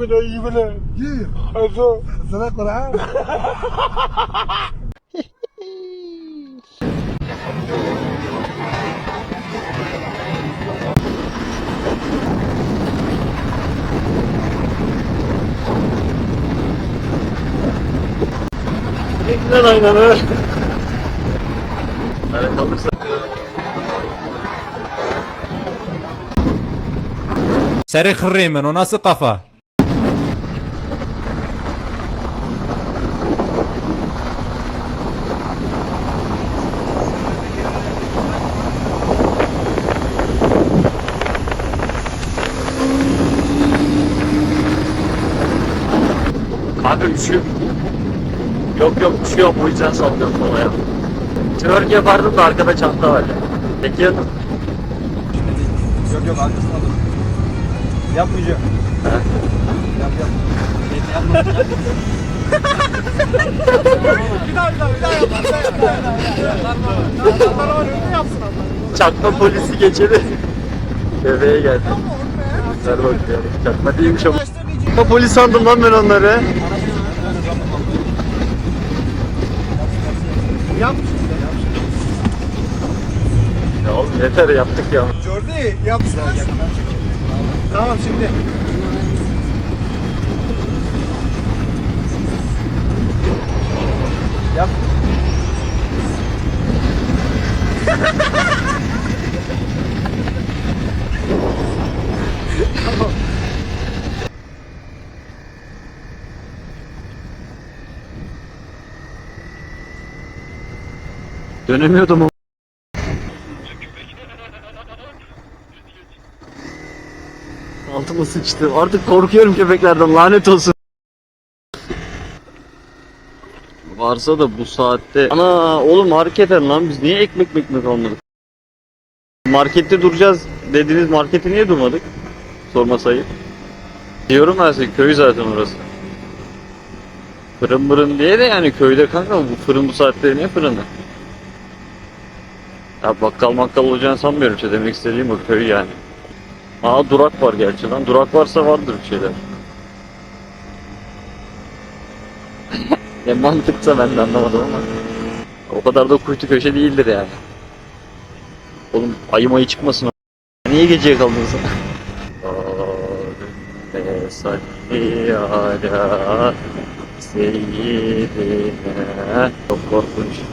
bile iyi bile. Gir. Also. Sana Kur'an. Güzel aynalı. Evet kalırsa. Seri kırayım o nasıl kafa? Kanka üşüyorum. Yok yok üşüyorum o yüzden sallıyorum kolaya. Twerk yapardım da arkada çanta var ya. Peki yanım. Yok yok arkasına dur. Yapmayacağım. Yap yap. Çakma polisi geçeli. Bebeğe geldi. Ver bakayım. Çakma değilmiş ama. Polis sandım lan ben onları. Yap. Ya oğlum yeter yaptık ya. Jordi yapsın. Tamam şimdi. Yap. Dönemiyordum ama. Altıma sıçtı. Artık korkuyorum köpeklerden lanet olsun. Varsa da bu saatte. Ana oğlum hareket lan biz niye ekmek ekmek almadık? Markette duracağız dediğiniz markete niye durmadık? Sorma sayıp. Diyorum ben size köy zaten orası. Fırın mırın diye de yani köyde kanka bu fırın bu saatte niye fırını? Ya bakkal makkal olacağını sanmıyorum işte demek istediğim o köy yani. Aa durak var gerçi lan. Durak varsa vardır bir şeyler. ne mantıksa ben de anlamadım ama. O kadar da kuytu köşe değildir yani. Oğlum ayı mayı çıkmasın. Niye geceye kaldın sen? Salli alâ seyyidina. Çok korkunç.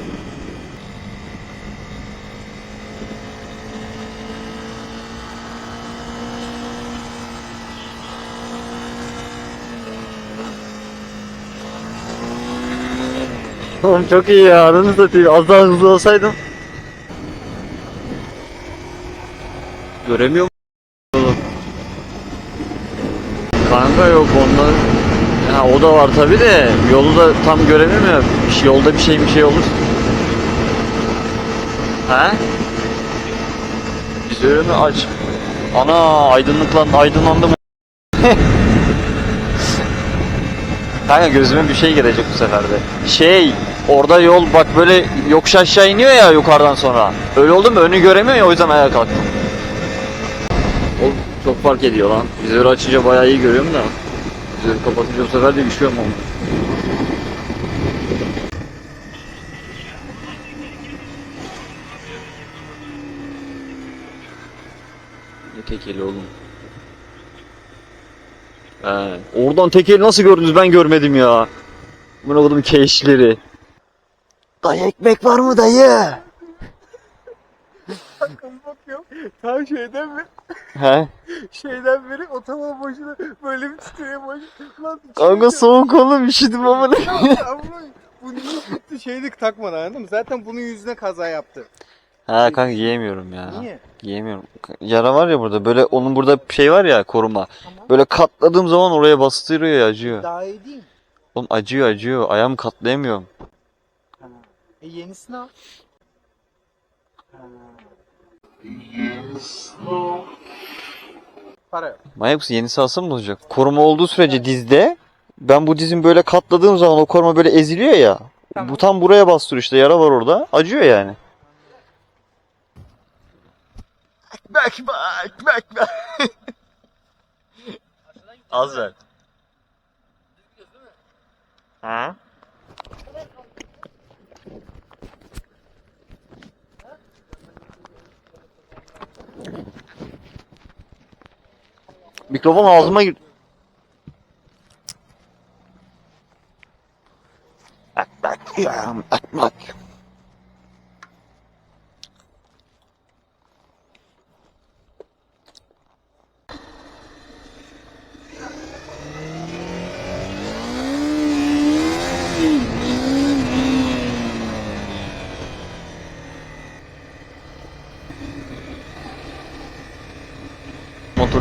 Oğlum çok iyi ya. Ananı satayım. Az daha hızlı olsaydım. Göremiyor musun? Kanka yok ondan. Ha o da var tabi de yolu da tam göremiyorum. Bir şey- Yolda bir şey bir şey olur. He? Biz önümü aç. Ana aydınlıklan aydınlandım. Kanka gözüme bir şey gelecek bu sefer de. Şey, orada yol bak böyle yokuş aşağı iniyor ya yukarıdan sonra. Öyle oldu mu önü göremiyor ya o yüzden ayağa kalktım. O çok fark ediyor lan. Vizörü açınca bayağı iyi görüyorum da. Vizörü kapatınca bu sefer de üşüyorum onu. Ne tekeli oğlum? He. Oradan tekeli nasıl gördünüz ben görmedim ya. Buna kodum keşleri. Dayı ekmek var mı dayı? Bakıyorum. Tam şeyden mi? He? Şeyden beri otoban başına böyle bir titreye baş. Lan Kanka soğuk oğlum üşüdüm ama ne? Ama bu niye gitti şeylik takmadı anladın mı? Zaten bunun yüzüne kaza yaptı. Ha kanka giyemiyorum ya. Niye? Giyemiyorum. Yara var ya burada böyle onun burada şey var ya koruma. Böyle katladığım zaman oraya bastırıyor ya acıyor. Daha iyi değil mi? Oğlum acıyor acıyor. Ayağımı katlayamıyorum. E yenisini al. Para yok. Manyak mısın? Yenisi alsam mı olacak? Koruma olduğu sürece dizde ben bu dizin böyle katladığım zaman o koruma böyle eziliyor ya. Tamam. Bu tam buraya bastırıyor işte yara var orada. Acıyor yani. Bak bak bak bak. Az ver. Ha? Mikrofon ağzıma gir. Ekmek yiyorum, ekmek.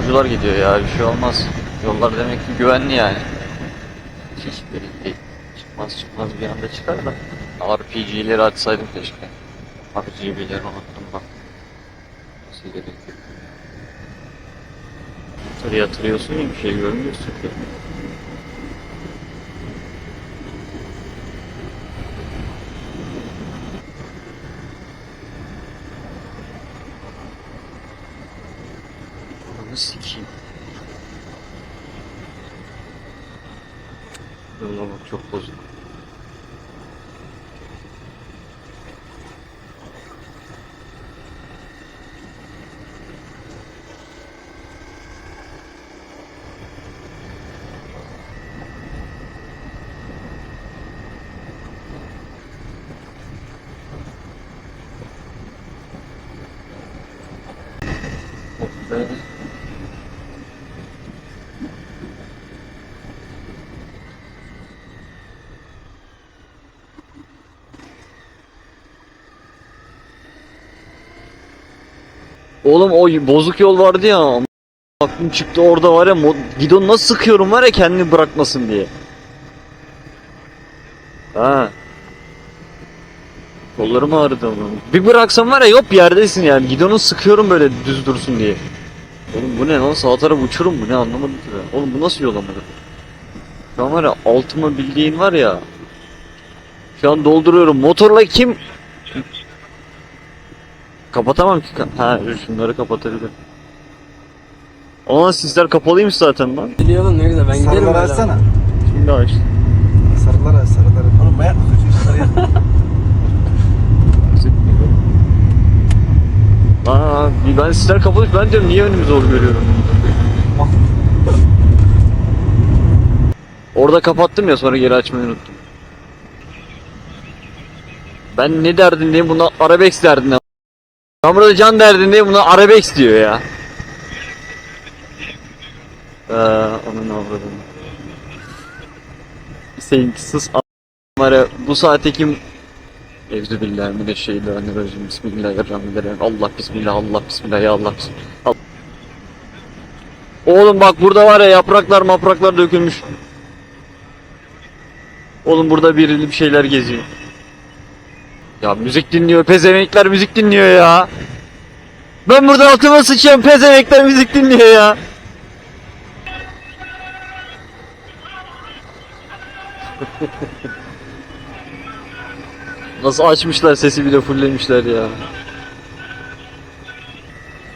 Motorcular gidiyor ya bir şey olmaz. Yollar demek ki güvenli yani. Hiç belli değil. Çıkmaz çıkmaz bir anda çıkar da. RPG'leri açsaydım keşke. RGB'leri unuttum bak. Nasıl gerekiyor? Motoru yatırıyorsun ya bir şey görmüyorsun ki. Ananı sikeyim. Yola bak çok Oğlum o bozuk yol vardı ya. Aklım çıktı orada var ya gidon nasıl sıkıyorum var ya kendini bırakmasın diye. Ha. Kollarım ağrıdı ama. Bir bıraksam var ya yok yerdesin yani. Gidonu sıkıyorum böyle düz dursun diye. Oğlum bu ne lan sağ taraf uçurum bu ne anlamadım ki ben. Oğlum bu nasıl yol ama? Şu an var ya altıma bildiğin var ya. Şu an dolduruyorum. Motorla kim Kapatamam ki. Ha şunları kapatabilirim. Aa sisler kapalıymış zaten lan. Biliyorum ne güzel ben giderim Sarıları böyle. açsana. Şimdi aç. Sarıları aç sarıları. Oğlum bayağı tutuyorsun sarıya. Aa bir ben sisler kapalıymış ben diyorum niye önümü zor görüyorum. Orada kapattım ya sonra geri açmayı unuttum. Ben ne derdindeyim buna arabex derdinde. Ben burada can derdindeyim buna arabex diyor ya. Eee onun avradını. Seninki sus a- var ya bu saate kim Evzu billahi mineşşeytanirracim Bismillahirrahmanirrahim Allah bismillah Allah bismillah ya Allah bismillah Oğlum bak burada var ya yapraklar mapraklar dökülmüş Oğlum burada biri bir şeyler geziyor Ya müzik dinliyor pezemekler müzik dinliyor ya Ben burada altıma sıçıyorum pezemekler müzik dinliyor ya Nasıl açmışlar sesi bile fulllemişler ya.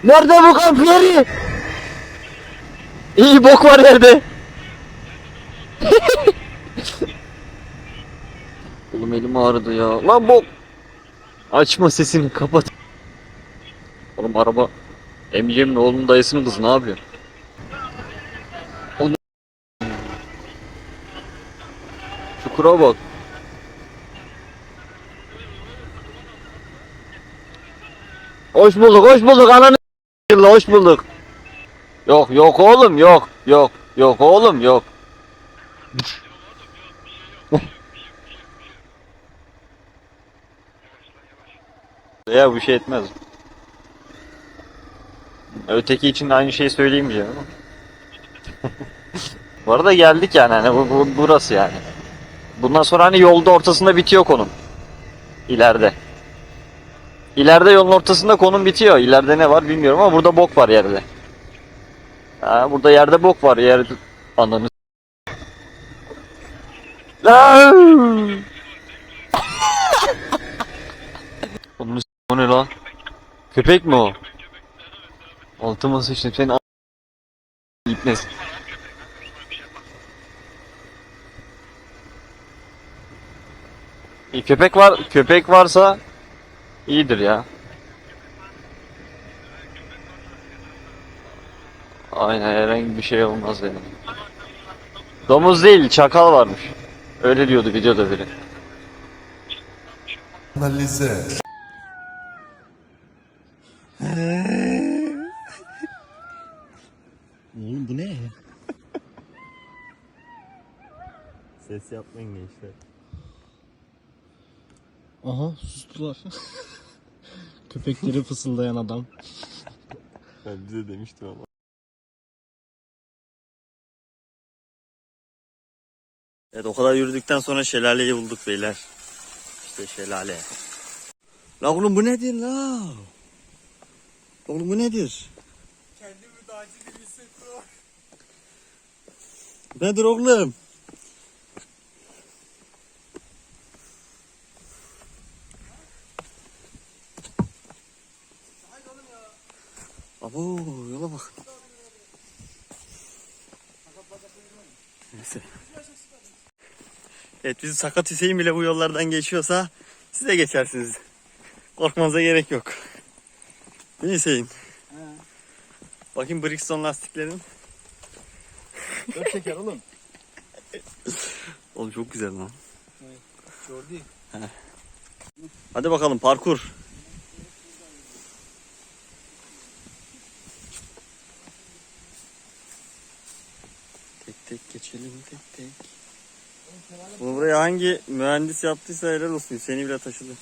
Nerede bu kamp yeri? İyi bok var yerde. Oğlum elim ağrıdı ya. Lan bok. Açma sesini kapat. Oğlum araba Emce'min oğlunun dayısının kızı ne yapıyor? Onu... Çukura bak. Hoş bulduk, hoş bulduk ananı hoş bulduk. Yok, yok oğlum, yok, yok, yok oğlum, yok. Ya bu şey etmez. Öteki için de aynı şeyi söyleyemeyeceğim ama. bu arada geldik yani hani bu, bu- burası yani. Bundan sonra hani yolda ortasında bitiyor konum. İleride. İleride yolun ortasında konum bitiyor. İleride ne var bilmiyorum ama burada bok var yerde. Ha, burada yerde bok var yerde. Ananı s- Lan! Onun s- o ne lan? Köpek mi o? Altıma sıçtım senin gitmesin. E, köpek var, köpek varsa iyidir ya. Aynen herhangi bir şey olmaz yani. Domuz değil, çakal varmış. Öyle diyordu videoda biri. Analize. Oğlum bu ne? Ses yapmayın gençler. Aha sustular. Köpekleri fısıldayan adam. Ben bize demiştim ama. Evet o kadar yürüdükten sonra şelaleyi bulduk beyler. İşte şelale. La oğlum bu nedir la? Oğlum bu nedir? Kendimi dağcı gibi hissediyorum. Nedir oğlum? Abo yola bak. Neyse. Evet bizim sakat Hüseyin bile bu yollardan geçiyorsa siz de geçersiniz. Korkmanıza gerek yok. Değil mi Hüseyin? Bakayım Brixton lastiklerin. Dört çeker oğlum. Oğlum çok güzel lan. Jordi. Hadi bakalım parkur. Tek geçelim tek tek. Bunu buraya hangi mühendis yaptıysa helal olsun. Seni bile taşıdı.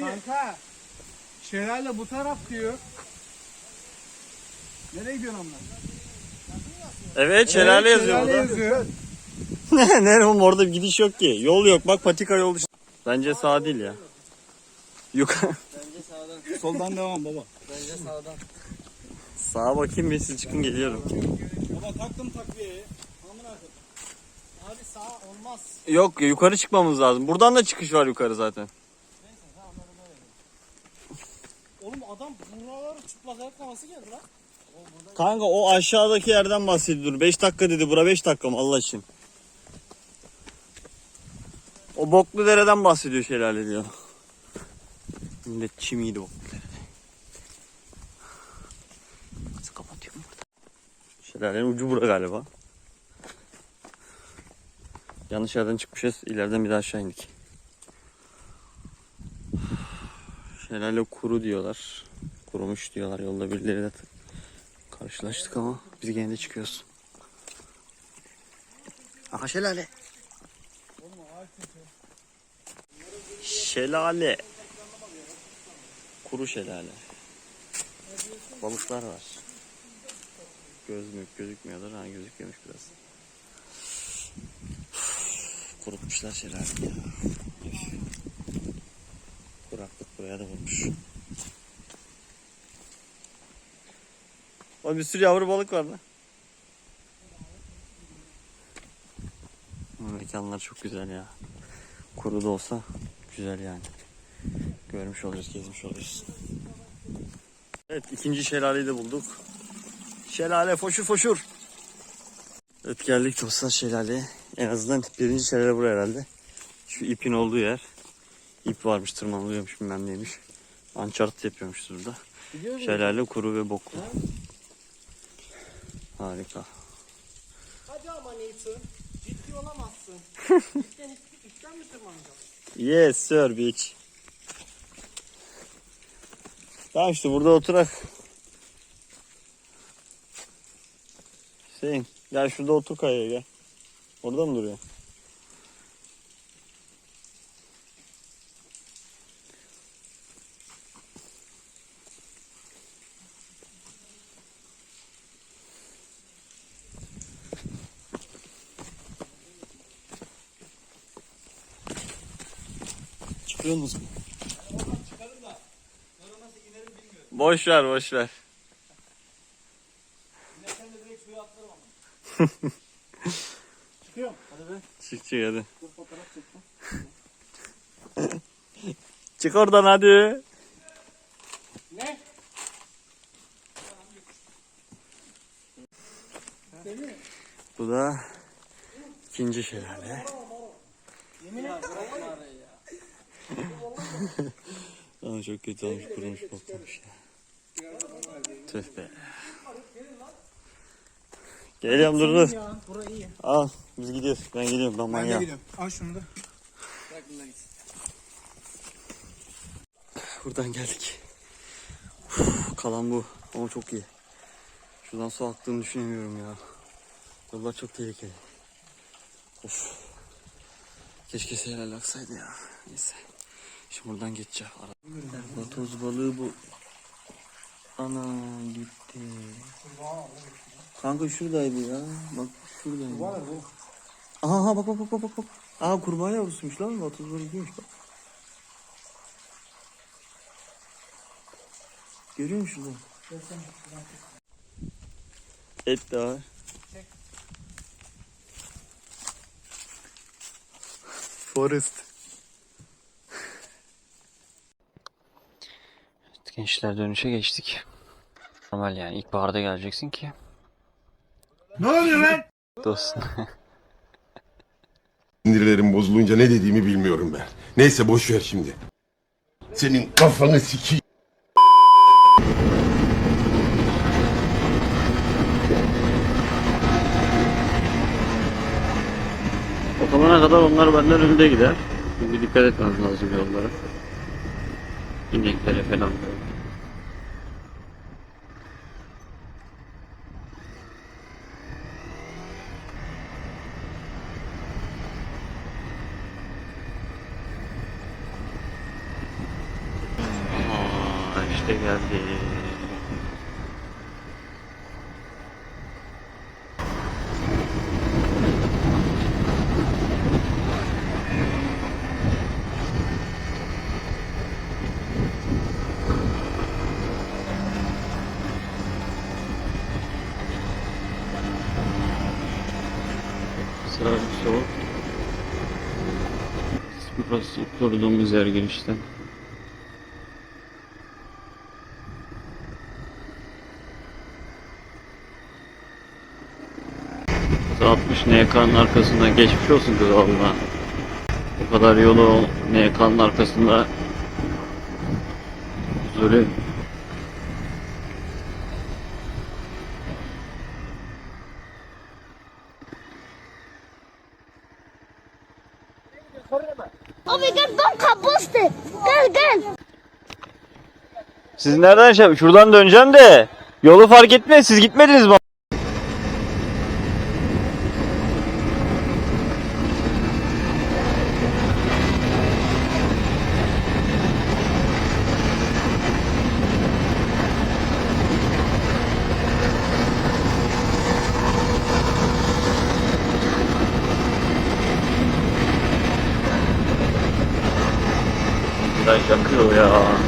Kanka. Şelale bu taraf diyor. Nereye gidiyorsun onlar? Evet şelale yazıyor Şelale orada. yazıyor. ne oğlum orada bir gidiş yok ki. Yol yok bak patika yol işte. Bence sağ değil ya. Yukarı. Soldan devam baba. Sağa bakayım bir siz çıkın geliyorum. Baba taktım takviyeyi. Amına Abi sağ olmaz. Yok yukarı çıkmamız lazım. Buradan da çıkış var yukarı zaten. Oğlum adam buraları çıplak ayakkabısı geldi lan. Kanka o aşağıdaki yerden bahsediyor. 5 dakika dedi. Bura 5 dakika mı Allah için? O boklu dereden bahsediyor şelale diyor. Millet çim yedi boklu derede. Nasıl kapatıyorum burada? Şelalenin ucu bura galiba. Yanlış yerden çıkmışız. İleriden bir daha aşağı indik. Şelale kuru diyorlar. Kurumuş diyorlar. Yolda birileri de Karşılaştık ama biz gene de çıkıyoruz. Aha şelale. Şelale. Kuru şelale. Balıklar var. Gözmük gözükmüyorlar. Ha gözüküyormuş biraz. Kurutmuşlar şelale ya. Kuraklık buraya da vurmuş. Oğlum bir sürü yavru balık var lan. Mekanlar çok güzel ya. Kuru da olsa güzel yani. Görmüş oluruz, gezmiş oluruz. Evet ikinci şelaleyi de bulduk. Şelale foşur foşur. Evet geldik dostlar şelaleye. En azından birinci şelale buraya herhalde. Şu ipin olduğu yer. İp varmış tırmanılıyormuş bilmem neymiş. Uncharted yapıyormuş burada. Şelale kuru ve boklu. Harika. Hadi ama Nathan. Ciddi olamazsın. İçten, içten mi tırmanacaksın? Yes sir beach. Tamam işte burada oturak. Hüseyin gel şurada otur kayaya gel. Orada mı duruyor? Çıkıyor musun? Boş ver boş ver. Çıkıyorum. Hadi be. Çık çık hadi. çık oradan hadi. Ne? Bu da ikinci şelale. Ama çok kötü olmuş kurumuş patlamış ya. Tüh be. Geliyorum dur dur. Ya iyi. Al biz gidiyoruz. Ben gidiyorum ben Ben de manyağım. gidiyorum. Al şunu da. Bırak bunları gitsin. Buradan geldik. Uf, kalan bu ama çok iyi. Şuradan su aktığını düşünemiyorum ya. Yollar çok tehlikeli. Of. Keşke seyirler aksaydı ya. Neyse. Şimdi buradan geçeceğim. Ara- Vatoz balığı bu. Ana gitti. Kanka şuradaydı ya. Bak şuradaydı. Aha aha, bak bak bak bak bak. Aa kurbağa yavrusuymuş lan. Vatoz balığı değilmiş bak. Görüyor musun şurada? Et de var. Forest. Evet, gençler dönüşe geçtik. Normal yani ilkbaharda geleceksin ki. Ne oluyor lan? Dostum. Sinirlerim bozulunca ne dediğimi bilmiyorum ben. Neyse boş ver şimdi. Senin kafanı sikeyim. Otobana kadar onlar benden önde gider. Çünkü dikkat etmem lazım yollara. İneklere falan böyle. Aa, işte geldi. Sıra soğuk. Burası kurduğumuz yer girişten. ...60 NK'nın arkasından geçmiş olsun kız valla. O kadar yolu NK'nın arkasında... ...zulüm. Obrigado, Dom Cabuste. Gel gel. Siz nereden şey Şuradan döneceğim de. Yolu fark etme siz gitmediniz mi? Yakıyor ya.